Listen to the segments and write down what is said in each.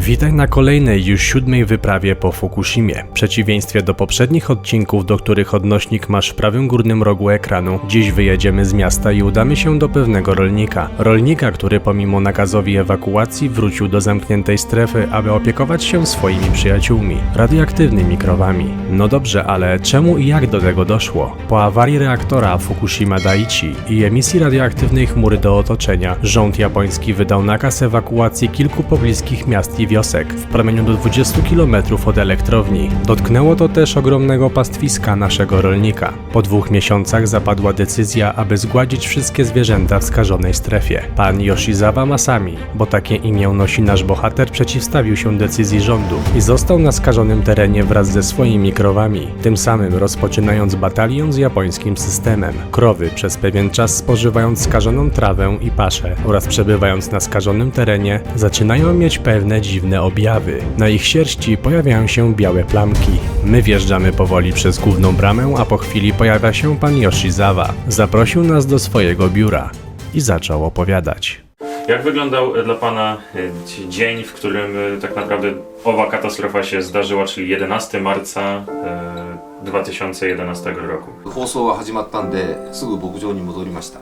Witaj na kolejnej już siódmej wyprawie po Fukushimie. W przeciwieństwie do poprzednich odcinków, do których odnośnik masz w prawym górnym rogu ekranu, dziś wyjedziemy z miasta i udamy się do pewnego rolnika. Rolnika, który pomimo nakazowi ewakuacji wrócił do zamkniętej strefy, aby opiekować się swoimi przyjaciółmi, radioaktywnymi krowami. No dobrze, ale czemu i jak do tego doszło? Po awarii reaktora Fukushima Daiichi i emisji radioaktywnej chmury do otoczenia, rząd japoński wydał nakaz ewakuacji kilku pobliskich miast i wiosek w promieniu do 20 km od elektrowni. Dotknęło to też ogromnego pastwiska naszego rolnika. Po dwóch miesiącach zapadła decyzja, aby zgładzić wszystkie zwierzęta w skażonej strefie. Pan Yoshizawa Masami, bo takie imię nosi nasz bohater, przeciwstawił się decyzji rządu i został na skażonym terenie wraz ze swoimi krowami, tym samym rozpoczynając batalię z japońskim systemem. Krowy przez pewien czas spożywając skażoną trawę i paszę oraz przebywając na skażonym terenie, zaczynają mieć pewne dziwne objawy. Na ich sierści pojawiają się białe plamki. My wjeżdżamy powoli przez główną bramę, a po chwili pojawia się pan Yoshizawa. Zaprosił nas do swojego biura i zaczął opowiadać. Jak wyglądał e, dla Pana e, ci- dzień, w którym e, tak naprawdę owa katastrofa się zdarzyła, czyli 11 marca e, 2011 roku? 放送が始まったんですぐ牧場に戻りました、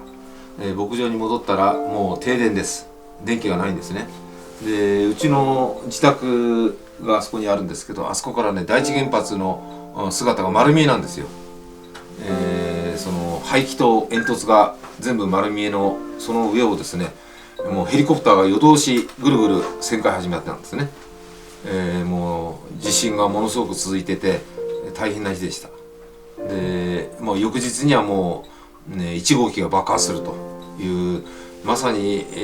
えー牧場に戻ったらもう停電です電気がないんですね でうちの自宅があそこにあるんですけどあそこからね第一原発の姿が丸見えなんですよ、えーその排気と煙突が全部丸見えのその上をですねもうヘリコプターが夜通しぐるぐる旋回始まってたんですね、えーもう地震がものすごく続いてて大変な日でした。でもう翌日にはもう、ね、1号機が爆発するというまさに、え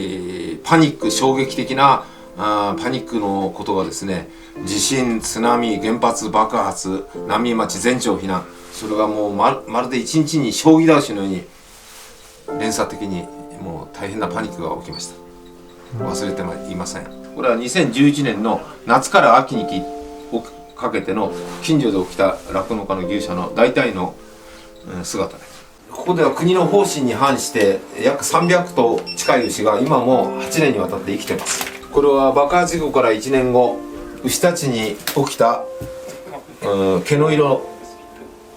ーパニック衝撃的なあパニックのことがですね地震津波原発爆発浪江町全町避難それがもうままるで一日に将棋倒しのように連鎖的にもう大変なパニックが起きました。忘れてはいません。これは2011年の夏から秋にかけての近所で起きた酪農家の牛舎の大体の姿ですここでは国の方針に反して約300頭近い牛が今も8年にわたって生きてます。これは爆発事故から1年後牛たちに起きた、うん毛の色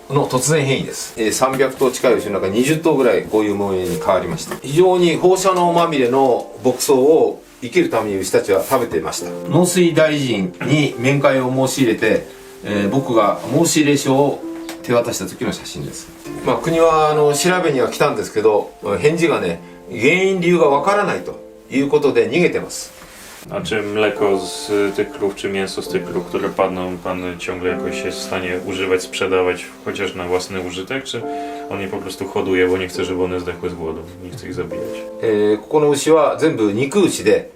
の突然変異です、えー300頭近い牛の中に20頭ぐらいこういう模様に変わりました。非常に放射能まみれの牧草を生きるために牛たちは食べていました。農水大臣に面会を申し入れて、えー僕が申し入れ書を手渡した時の写真です、まあ、国はあの調べには来たんですけど返事がね原因理由がわからないということで逃げてます A czy mleko z tych krów, czy mięso z tych krów, które padną, Pan ciągle jakoś jest w stanie używać, sprzedawać, chociaż na własny użytek, czy on je po prostu hoduje, bo nie chce, żeby one zdechły z głodu, nie chce ich zabijać? えーここの牛は全部肉牛で、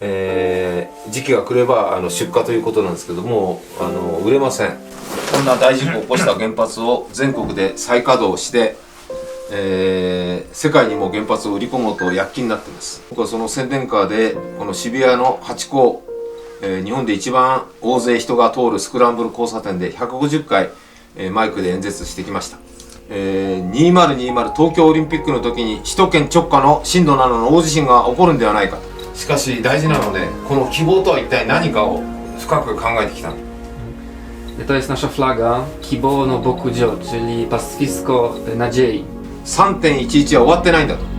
えー時期が来ればあの出荷ということなんですけどもあの売れません こんな大事故を起こした原発を全国で再稼働して、えー世界にも原発を売り込もうと躍起になってます。僕はその宣伝カーでこの渋谷のハチ公、えー日本で一番大勢人が通るスクランブル交差点で150回、えーマイクで演説してきました。えー2020東京オリンピックの時に首都圏直下の震度7の大地震が起こるんではないかと。しかし大事なのでこの希望とは一体何かを深く考えてきた To jest nasza flaga Kibo no Bokujo, czyli pastwisko nadziei. 3.11は終わってないんだと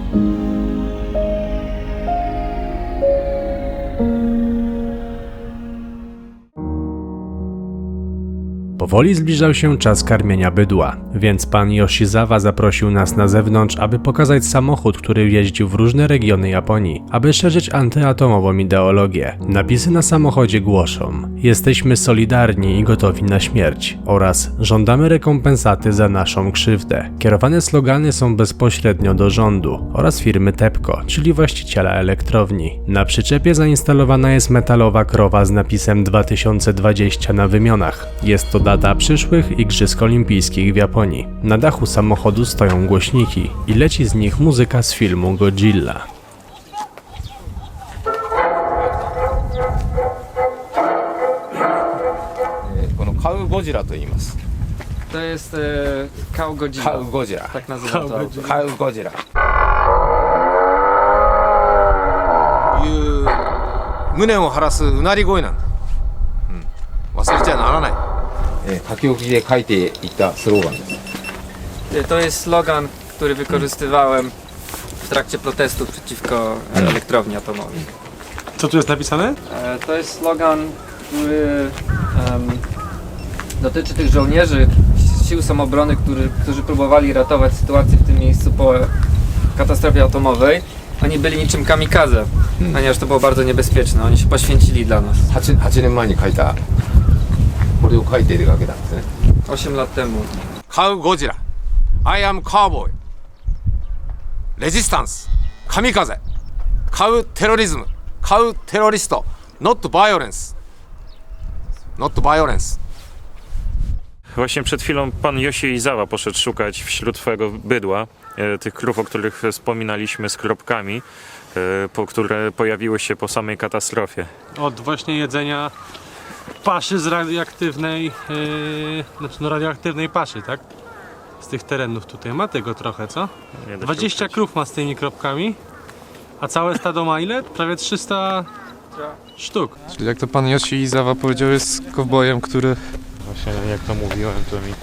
Powoli zbliżał się czas karmienia bydła, więc pan Yoshizawa zaprosił nas na zewnątrz, aby pokazać samochód, który jeździł w różne regiony Japonii, aby szerzyć antyatomową ideologię. Napisy na samochodzie głoszą: Jesteśmy solidarni i gotowi na śmierć oraz żądamy rekompensaty za naszą krzywdę. Kierowane slogany są bezpośrednio do rządu oraz firmy TEPCO, czyli właściciela elektrowni. Na przyczepie zainstalowana jest metalowa krowa z napisem 2020 na wymionach. Jest to data przyszłych Igrzysk Olimpijskich w Japonii. Na dachu samochodu stoją głośniki i leci z nich muzyka z filmu Godzilla. えーこのカウゴジラと言います To jest e, Kał カ Godzilla. ウゴジラ Tak nazywa to auto. カウゴジラいう無念を晴らすうなり声なんだ 忘れちゃならない、えー 書き置きで書いていったスローガンです To jest slogan, który wykorzystywałem w trakcie protestów przeciwko elektrowni atomowej. Co tu jest napisane? E, To jest slogan, który em, dotyczy tych żołnierzy sił samobrony, który, którzy próbowali ratować sytuację w tym miejscu po katastrofie atomowej. Oni byli niczym kamikaze, ponieważ to było bardzo niebezpieczne. Oni się poświęcili dla nas. 8, 8年前に書いた これを書いて出かけたんですね 8 lat temu. 買うゴジラ I am cowboy レジスタンス神風買うテロリズム買うテロリスト Not violence Not violence Właśnie przed chwilą pan Yoshi Izawa poszedł szukać wśród twojego bydła e, tych krów, o których wspominaliśmy z kropkami, e, po, które pojawiły się po samej katastrofie. Od właśnie jedzenia paszy z radioaktywnej, yy, znaczy no radioaktywnej paszy, tak? Z tych terenów tutaj. Ma tego trochę, co? Nie da się 20 ukryć. krów ma z tymi kropkami, a całe stado ma ile? Prawie 300 sztuk. Czyli jak to pan Yoshi Izawa powiedział, jest kowbojem, który... Właśnie jak to mówiłem, to mi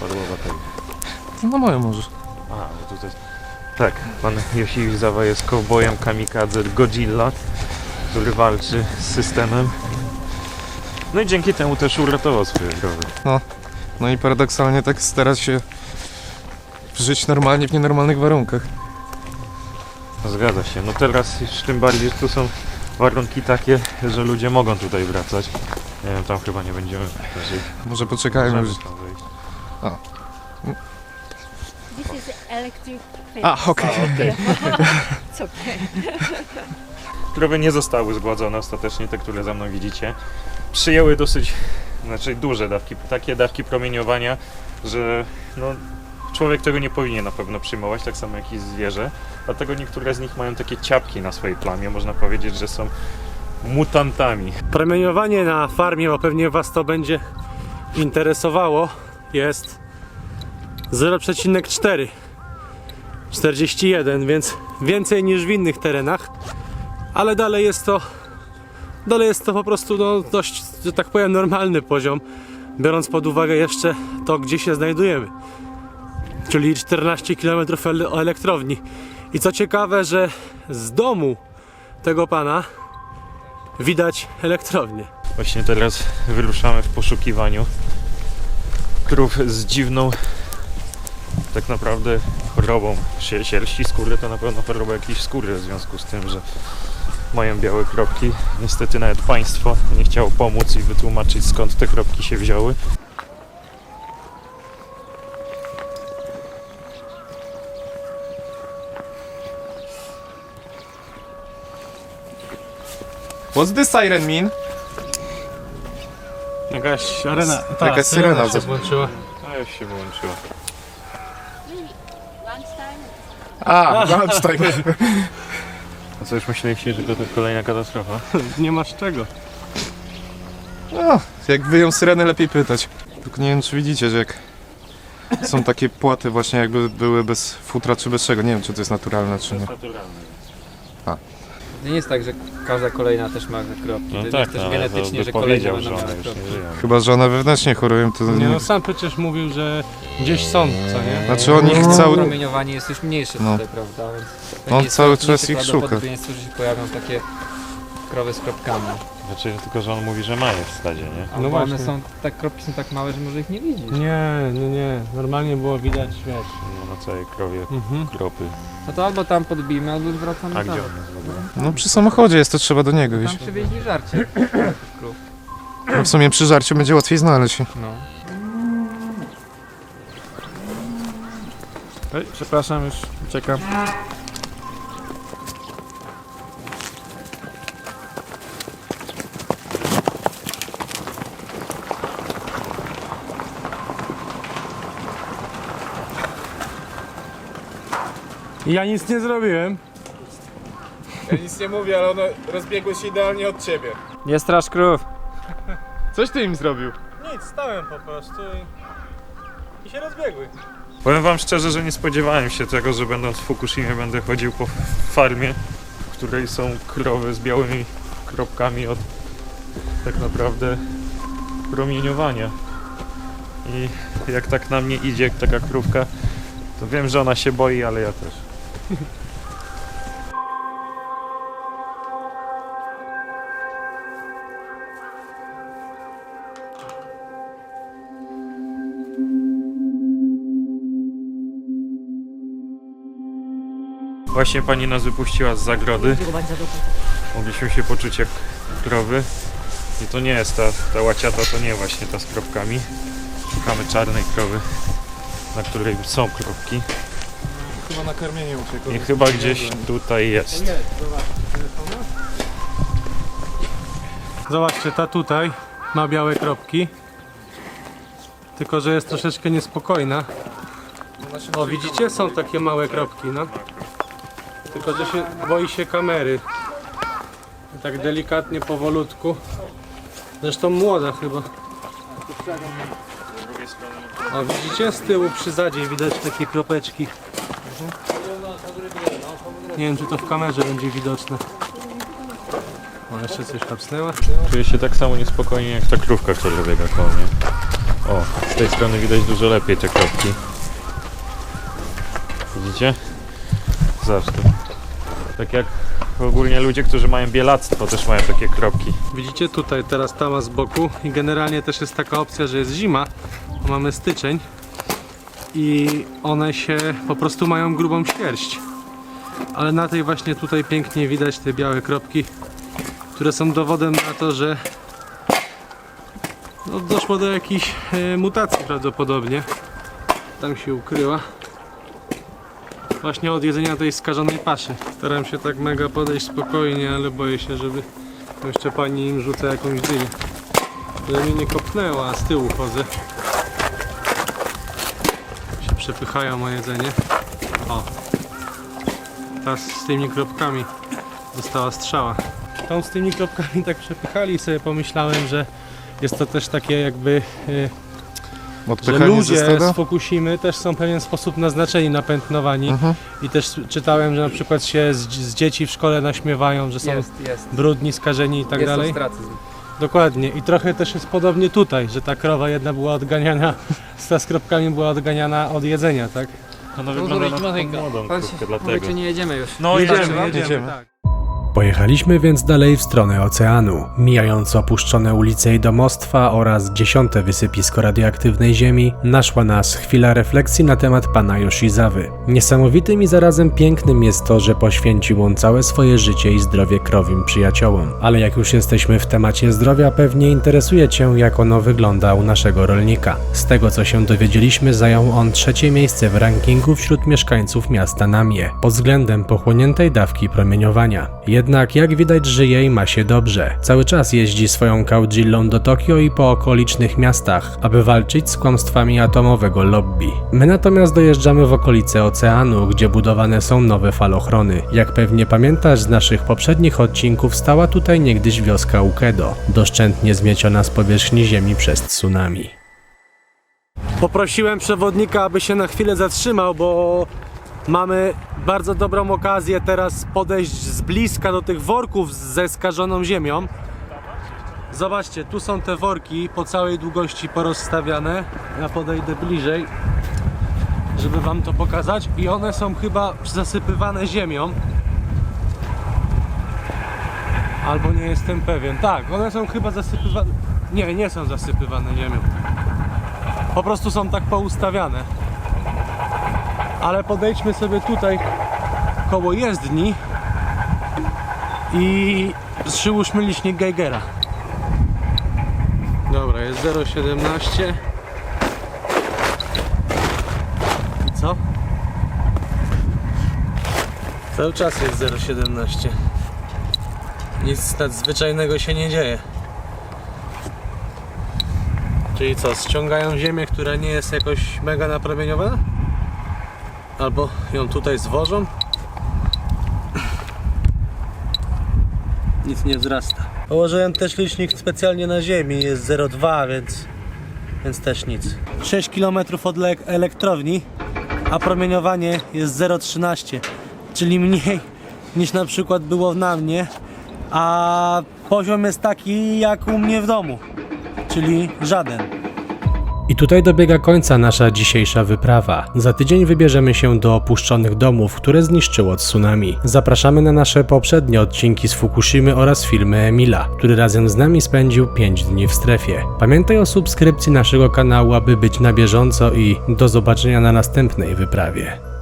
padło tego. No moje może. A, bo tutaj... Tak, pan Yoshi Izawa jest kowbojem kamikadze Godzilla, który walczy z systemem. No i dzięki temu też uratował swoje krowy. No i paradoksalnie tak stara się żyć normalnie w nienormalnych warunkach. Zgadza się. No teraz już tym bardziej tu są warunki takie, że ludzie mogą tutaj wracać. Nie wiem, tam chyba nie będziemy raczej Może poczekajmy. możemy Już. tam wejść. This is electric fence. A, okej. It's okay. Krowy nie zostały zgładzone ostatecznie, te, które za mną widzicie. Przyjęły dosyć, znaczy duże dawki, takie dawki promieniowania, że no, człowiek tego nie powinien na pewno przyjmować, tak samo jak i zwierzę. Dlatego niektóre z nich mają takie ciapki na swojej plamie, można powiedzieć, że są mutantami. Promieniowanie na farmie, bo pewnie Was to będzie interesowało, jest 0,4 41, więc więcej niż w innych terenach, ale dalej jest to dalej jest to po prostu no, dość, że tak powiem, normalny poziom, biorąc pod uwagę jeszcze to, gdzie się znajdujemy. Czyli 14 km ele- elektrowni. I co ciekawe, że z domu tego pana widać elektrownię. Właśnie teraz wyruszamy w poszukiwaniu krów z dziwną tak naprawdę chorobą Sie- sierści, skóry, to na pewno choroba jakiejś skóry w związku z tym, że mają białe kropki. Niestety nawet państwo nie chciało pomóc i wytłumaczyć skąd te kropki się wzięły. What's this siren mean? Jakaś arena. Jakaś syrena się włączyła. A już się wyłączyła. A, lunchtime. A co już myśleliście, że to kolejna katastrofa? Nie masz czego. No, jak wyją syrenę, lepiej pytać. Tylko nie wiem, czy widzicie, że jak są takie płaty właśnie jakby były bez futra czy bez czego. Nie wiem, czy to jest naturalne, czy nie. naturalne. To nie jest tak, że każda kolejna też ma kropki. No to tak, jest też no, genetycznie, że one już kropki. nie żyją. Chyba, że one wewnętrznie chorują, to Nie nie... no, sam przecież mówił, że gdzieś są, co nie? Znaczy on ich cały... Promieniowanie jest już mniejsze No. tutaj, prawda? Więc On cały czas ich szuka. prawdopodobieństwo, że się pojawią takie krowy z kropkami. Znaczy tylko, że on mówi, że ma je w stadzie, nie? No bo one właśnie. są, tak kropki są tak małe, że może ich nie widzieć. Nie, nie, nie. Normalnie było widać, wiesz. No, na całej krowie Mhm. kropy. No to albo tam podbijmy, albo wracamy A tam. gdzie on jest w ogóle? No przy samochodzie jest, to trzeba do niego Tam iść. przywieźli żarcie. krów. No w sumie przy żarciu będzie łatwiej znaleźć. No. Ej, przepraszam, już uciekam. Ja nic nie zrobiłem. Ja nic nie mówię, ale one rozbiegły się idealnie od ciebie. Nie straż krów. Coś ty im zrobił? Nic, stałem po prostu i, i się rozbiegły. Powiem wam szczerze, że nie spodziewałem się tego, że będąc w Fukushimie będę chodził po farmie, w której są krowy z białymi kropkami od tak naprawdę promieniowania. I jak tak na mnie idzie taka krówka, to wiem, że ona się boi, ale ja też. Właśnie pani nas wypuściła z zagrody. Mogliśmy się poczuć jak krowy. I to nie jest ta, ta łaciata, to nie właśnie ta z kropkami. Szukamy czarnej krowy, na której są kropki. Chyba na karmienie uciekł. I chyba gdzieś tutaj jest. Zobaczcie, ta tutaj ma białe kropki. Tylko, że jest troszeczkę niespokojna. O, widzicie? Są takie małe kropki, no. Tylko, że się boi się kamery. Tak delikatnie, powolutku. Zresztą młoda chyba. O, widzicie? Z tyłu przy zadzie widać takie kropeczki. Nie wiem, czy to w kamerze będzie widoczne. O, jeszcze coś kapsnęła. Czuję się tak samo niespokojnie jak ta krówka, która biega koło mnie. O, z tej strony widać dużo lepiej te kropki. Widzicie? Zawsze. Tak jak ogólnie ludzie, którzy mają bielactwo też mają takie kropki. Widzicie tutaj teraz tama z boku i generalnie też jest taka opcja, że jest zima, bo mamy styczeń i one się po prostu mają grubą sierść. Ale na tej właśnie tutaj pięknie widać te białe kropki, które są dowodem na to, że no, doszło do jakiejś e, mutacji prawdopodobnie. Tam się ukryła. Właśnie od jedzenia tej skażonej paszy. Staram się tak mega podejść spokojnie, ale boję się, żeby jeszcze pani im rzuca jakąś dynię. Żeby mnie nie kopnęła, a z tyłu chodzę. Przepychają o jedzenie. O. Ta z tymi kropkami dostała strzała. Tą z tymi kropkami tak przepychali i sobie pomyślałem, że jest to też takie jakby, y, że Odpychanie ze ludzie z Fukushimy też są w pewien sposób naznaczeni, napętnowani. Mhm. I też czytałem, że na przykład się z, z dzieci w szkole naśmiewają, że są Jest, jest. brudni, skażeni i tak jest dalej. ostracyzm. Dokładnie. I trochę też jest podobnie tutaj, że ta krowa jedna była odganiana, ta z kropkami była odganiana od jedzenia, tak? Ona No, wygląda na młodą Pan krówkę, się mówi, dlatego. czy nie jedziemy już. No jedziemy, idziemy, jedziemy. Tak. Pojechaliśmy więc dalej w stronę oceanu, mijając opuszczone ulice i domostwa oraz dziesiąte wysypisko radioaktywnej ziemi, naszła nas chwila refleksji na temat pana Yoshizawy. Niesamowitym i zarazem pięknym jest to, że poświęcił on całe swoje życie i zdrowie krowim przyjaciołom. Ale jak już jesteśmy w temacie zdrowia, pewnie interesuje cię, jak ono wygląda u naszego rolnika. Z tego co się dowiedzieliśmy, zajął on trzecie miejsce w rankingu wśród mieszkańców miasta Namie pod względem pochłoniętej dawki promieniowania. Jednak jak widać żyje i ma się dobrze. Cały czas jeździ swoją Kaujillą do Tokio i po okolicznych miastach, aby walczyć z kłamstwami atomowego lobby. My natomiast dojeżdżamy w okolice oceanu, gdzie budowane są nowe falochrony. Jak pewnie pamiętasz z naszych poprzednich odcinków, stała tutaj niegdyś wioska Ukedo, doszczętnie zmieciona z powierzchni ziemi przez tsunami. Poprosiłem przewodnika, aby się na chwilę zatrzymał, bo mamy bardzo dobrą okazję teraz podejść z bliska do tych worków ze skażoną ziemią. Zobaczcie, tu są te worki po całej długości porozstawiane. Ja podejdę bliżej, żeby wam to pokazać. I one są chyba zasypywane ziemią. Albo nie jestem pewien. Tak, one są chyba zasypywane. Nie, nie są zasypywane ziemią. Po prostu są tak poustawiane. Ale podejdźmy sobie tutaj koło jezdni i przyłóżmy licznik Geigera. Dobra, jest 0,17. I co? Cały czas jest 0,17. Nic nadzwyczajnego się nie dzieje. Czyli co, ściągają ziemię, która nie jest jakoś mega napromieniowana? Albo ją tutaj zwożą? Nic nie wzrasta. Położyłem też licznik specjalnie na ziemi, jest 0,2, więc, więc też nic. 6 km od le- elektrowni, a promieniowanie jest 0,13, czyli mniej niż na przykład było na mnie, a poziom jest taki jak u mnie w domu czyli żaden. I tutaj dobiega końca nasza dzisiejsza wyprawa. Za tydzień wybierzemy się do opuszczonych domów, które zniszczyło tsunami. Zapraszamy na nasze poprzednie odcinki z Fukushimy oraz filmy Emila, który razem z nami spędził 5 dni w strefie. Pamiętaj o subskrypcji naszego kanału, aby być na bieżąco i do zobaczenia na następnej wyprawie.